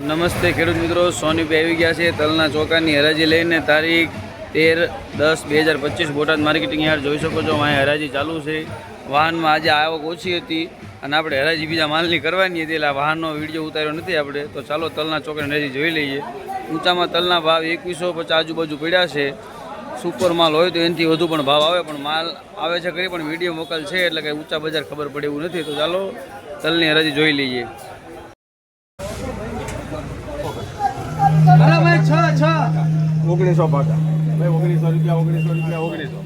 નમસ્તે ખેડૂત મિત્રો સોનીભાઈ આવી ગયા છે તલના ચોકાની હરાજી લઈને તારીખ તેર દસ બે હજાર પચીસ. બોટાદ માર્કેટિંગ યાર્ડ જોઈ શકો છો અહીંયા હરાજી ચાલુ છે. વાહનમાં આજે આવક ઓછી હતી અને આપણે હરાજી બીજા માલની કરવાની હતી એટલે વાહનનો વીડિયો ઉતાર્યો નથી આપણે. તો ચાલો તલના ચોખાની હરાજી જોઈ લઈએ. ઊંચામાં તલના ભાવ એકવીસો પચાસ આજુબાજુ પડ્યા છે. સુપર માલ હોય તો એનાથી વધુ પણ ભાવ આવે, પણ માલ આવે છે ખરી, પણ મીડિયમ મોકલ છે એટલે કંઈ ઊંચા બજાર ખબર પડે એવું નથી. તો ચાલો તલની હરાજી જોઈ લઈએ. ઓગણીસો પાકા ભાઈ ઓગણીસો રૂપિયા ઓગણીસો રૂપિયા ઓગણીસો.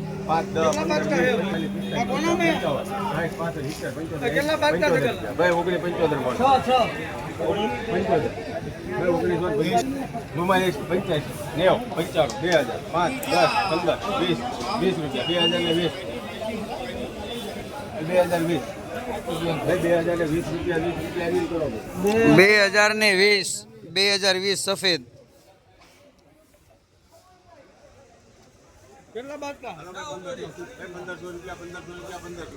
બે હજાર, પાંચ, દસ, પંદર, વીસ, વીસ રૂપિયા, બે હજાર ને વીસ. બે હજાર વીસ. બે હજાર ને વીસ. બે હજાર વીસ સફેદ કેટલા સફેદ પંદરસો રૂપિયા પંદરસો રૂપિયા પંદરસો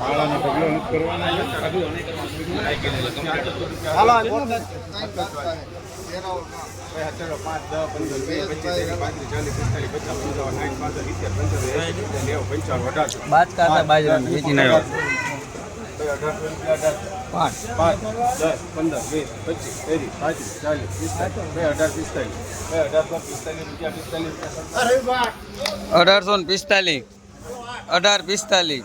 ચૌદસો ચૌદસો અનિલ ચૌદસો પાંચ દસ પંદર પચીસ ત્રીસ પાંત્રીસ ચાલીસ પિસ્તાલીસ પચાસ પંચાવન સાઠ પાસઠ સિત્તેર પંચોતેર નેવું પંચાવન અઢારસો બાદ કાઢતા અઢારસો પાંચ પાંચ દસ પંદર વીસ પચીસ ત્રીસ પાંત્રીસ ચાલીસ પિસ્તાલીસ બે અઢાર પિસ્તાલીસ બે અઢારસો પિસ્તાલીસ રૂપિયા પિસ્તાલીસ અઢારસો પિસ્તાલીસ. અઢાર પિસ્તાલીસ.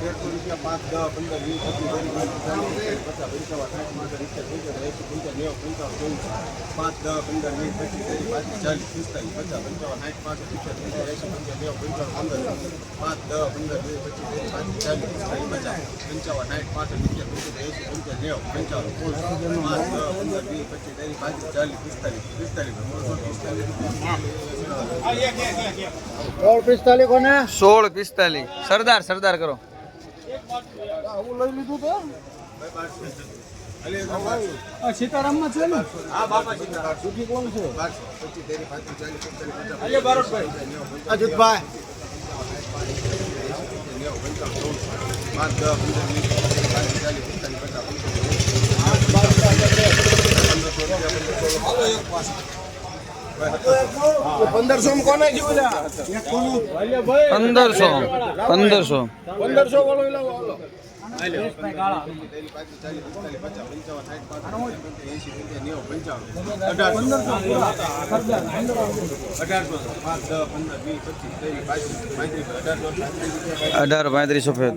પંદરસો અરે તેરસો પૈસા જ ના પાડે. તેરસો રૂપિયા પાંચ દસ પંદર વીસ પચીસ ત્રીસ પાંત્રીસ ચાલીસ પચાસ પંચાવન સાઠ પાંસઠ સિત્તેર પંચોતેર એંસી પંચાવન નેવું પંચાવન ચોવીસ પાંચ દસ પંદર વીસ પચીસ ત્રીસ પાંત્રીસ ચાલીસ પિસ્તાલીસ પચાસ પંચાવન સાઠ પાંસઠ સિત્તેર પંચોતેર એંસી પંચાવન નેવું પંચાવન પંદર પાંચ દસ પંદર વીસ પચીસ ત્રીસ પાંત્રીસ ચાલીસ પિસ્તાલીસ પચાસ પંચાવન સાઠ પાંસઠ સિત્તેર પંચોતેર એંસી પંચાવન નેવું પંચાવન પાંચ દસ પંદર વીસ પચીસ ત્રીસ પાંત્રીસ ચાલીસ પિસ્તાલીસ પિસ્તાલીસ ત્રણસો પિસ્તાલીસ સોળ પિસ્તાલીસ સરદાર સરદાર કરો સીતારામમાં છે ને હા બાપા સીતારામ સુખી કોણ છે બારોટભાઈ અજીતભાઈ પાંચ દસ પંદર વીસ પચીસ પાંત્રીસ ચાલીસ પિસ્તાલીસ પચાસ પંદરસો કોને પંદરસો પંદરસો. પંદરસો. અઢાર પાંત્રીસ સફેદ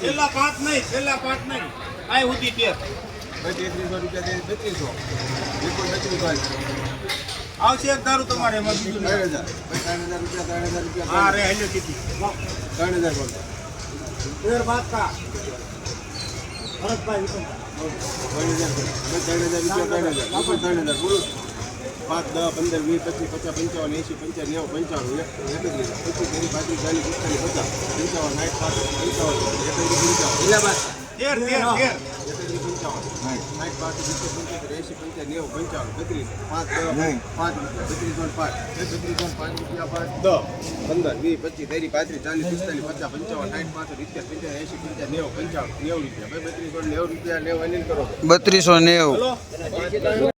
છેલ્લા પાંચ નહીં છેલ્લા પાંચ નહીં. આ સુધી તેર. આવશે એક દારૂ તમારે એમાં બીજું. હા રે ત્રણ હજાર તેર ભરતભાઈ. ત્રણ હજાર રૂપિયા ત્રણ હજાર રૂપિયા ત્રણ હજાર ઉપર ત્રણ હજાર બોલો પાંચ દસ પંદર વીસ પચીસ પચાસ પંચાવન એંસી પંચાવન નેવું પંચાવન એક એકત્રીસ પચીસ તેની પાંત્રીસ ચાલીસ પિસ્તાલીસ પચાસ પંચાવન સાઠ પાંચ પંચાવન એકત્રીસ પંચાવન તેર તેર તેર એંસી પંચાવન નેવું પંચાવન બત્રીસ પાંચ પાંચ રૂપિયા બત્રીસ ત્રણ પાંચ બત્રીસ ત્રણ પાંચ રૂપિયા પાંચ પંદર વીસ પચીસ ત્રીસ પાંત્રીસ ચાલીસ પિસ્તાલીસ પચાસ પંચાવન સાઠ પાસઠ સિત્તેર પંચાવન એંસી પંચાવન નેવું પંચાવન નેવું રૂપિયા ભાઈ બત્રીસ ત્રણ નેવું રૂપિયા નેવું અનિલ કરો બત્રીસો નેવું